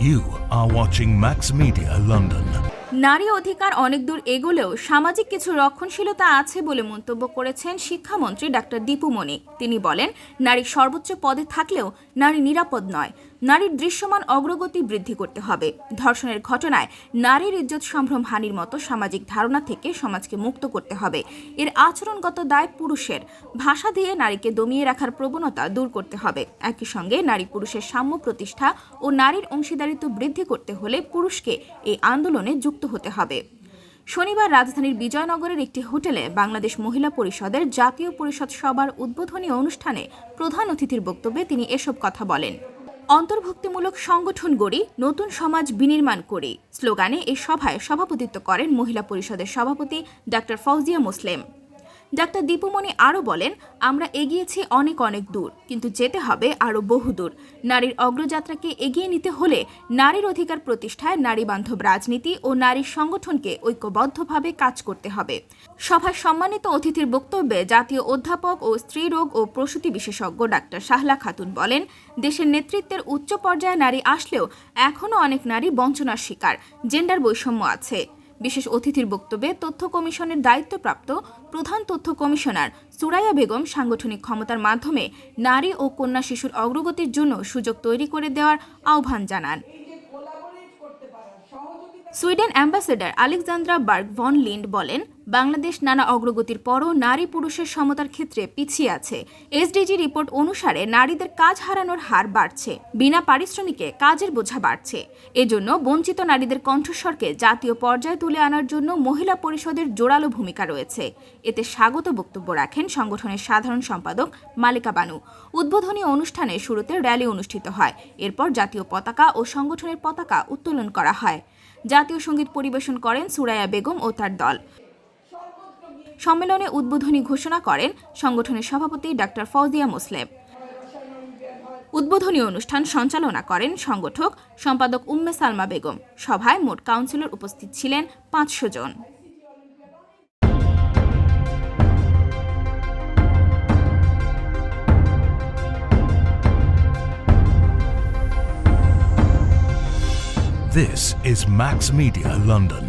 You are watching Max Media, London. নারী অধিকার অনেক দূর এগোলেও সামাজিক কিছু রক্ষণশীলতা আছে বলে মন্তব্য করেছেন শিক্ষামন্ত্রী ডাক্তার দীপু মনি তিনি বলেন, নারী সর্বোচ্চ পদে থাকলেও নারী নিরাপদ নয় নারীর দৃশ্যমান অগ্রগতি বৃদ্ধি করতে হবে। ধর্ষণের ঘটনায় নারীর ইজ্জত সম্ভ্রম হানির মতো সামাজিক ধারণা থেকে সমাজকে মুক্ত করতে হবে। এর আচরণগত দায় পুরুষের। ভাষা দিয়ে নারীকে দমিয়ে রাখার প্রবণতা দূর করতে হবে। একই সঙ্গে নারী পুরুষের সাম্য প্রতিষ্ঠা ও নারীর অংশীদারিত্ব বৃদ্ধি করতে হলে পুরুষকে এই আন্দোলনে যুক্ত হতে হবে। শনিবার রাজধানীর বিজয়নগরের একটি হোটেলে বাংলাদেশ মহিলা পরিষদের জাতীয় পরিষদ সভার উদ্বোধনী অনুষ্ঠানে প্রধান অতিথির বক্তব্যে তিনি এসব কথা বলেন। অন্তর্ভুক্তিমূলক সংগঠন গড়ি নতুন সমাজ বিনির্মাণ করি। স্লোগানে এই সভায় সভাপতিত্ব করেন মহিলা পরিষদের সভাপতি ডাক্তার ফৌজিয়া মুসলিম। ডাক্তার দীপুমণি আরও বলেন, আমরা এগিয়েছি অনেক অনেক দূর, কিন্তু যেতে হবে আরও বহু দূর। নারীর অগ্রযাত্রাকে এগিয়ে নিতে হলে নারীর অধিকার প্রতিষ্ঠায় নারী বান্ধব রাজনীতি ও নারীর সংগঠনকে ঐক্যবদ্ধভাবে কাজ করতে হবে। সভায় সম্মানিত অতিথির বক্তব্যে জাতীয় অধ্যাপক ও স্ত্রীরোগ ও প্রসূতি বিশেষজ্ঞ ডাক্তার শাহলা খাতুন বলেন, দেশের নেতৃত্বের উচ্চ পর্যায়ে নারী আসলেও এখনও অনেক নারী বঞ্চনার শিকার, জেন্ডার বৈষম্য আছে। বিশেষ অতিথির বক্তব্যে তথ্য কমিশনের দায়িত্বপ্রাপ্ত প্রধান তথ্য কমিশনার সুরাইয়া বেগম সাংগঠনিক ক্ষমতার মাধ্যমে নারী ও কন্যা শিশুর অগ্রগতির জন্য সুযোগ তৈরি করে দেওয়ার আহ্বান জানান। Sweden ambassador Alexandra Berg von Linde বলেন বাংলাদেশ নানা অগ্রগতির পরও নারী পুরুষের সমতার ক্ষেত্রে পিছিয়ে আছে। এসডিজি রিপোর্ট অনুসারে নারীদের কাজ হারানোর হার বাড়ছে। বিনা পারিশ্রমিকে কাজের বোঝা বাড়ছে। এজন্য বঞ্চিত নারীদের কণ্ঠস্বরকে জাতীয় পর্যায়ে তুলে আনার জন্য মহিলা পরিষদের জোরালো ভূমিকা রয়েছে। এতে স্বাগত বক্তব্য রাখেন সংগঠনের সাধারণ সম্পাদক মালিকা বানু। উদ্বোধনী অনুষ্ঠানে শুরুতে র্যালি অনুষ্ঠিত হয়। এরপর জাতীয় পতাকা ও সংগঠনের পতাকা উত্তোলন করা হয়। জাতীয় সংগীত পরিবেশন করেন সুরায়া বেগম ও তার দল। সম্মেলনে উদ্বোধনী ঘোষণা করেন সংগঠনের সভাপতি ডাক্তার ফৌজিয়া মুসলেম। উদ্বোধনী অনুষ্ঠান সঞ্চালনা করেন সংগঠক সম্পাদক উম্মে সালমা বেগম। সভায় মোট কাউন্সিলর উপস্থিত ছিলেন পাঁচশো জন। This is Max Media, London.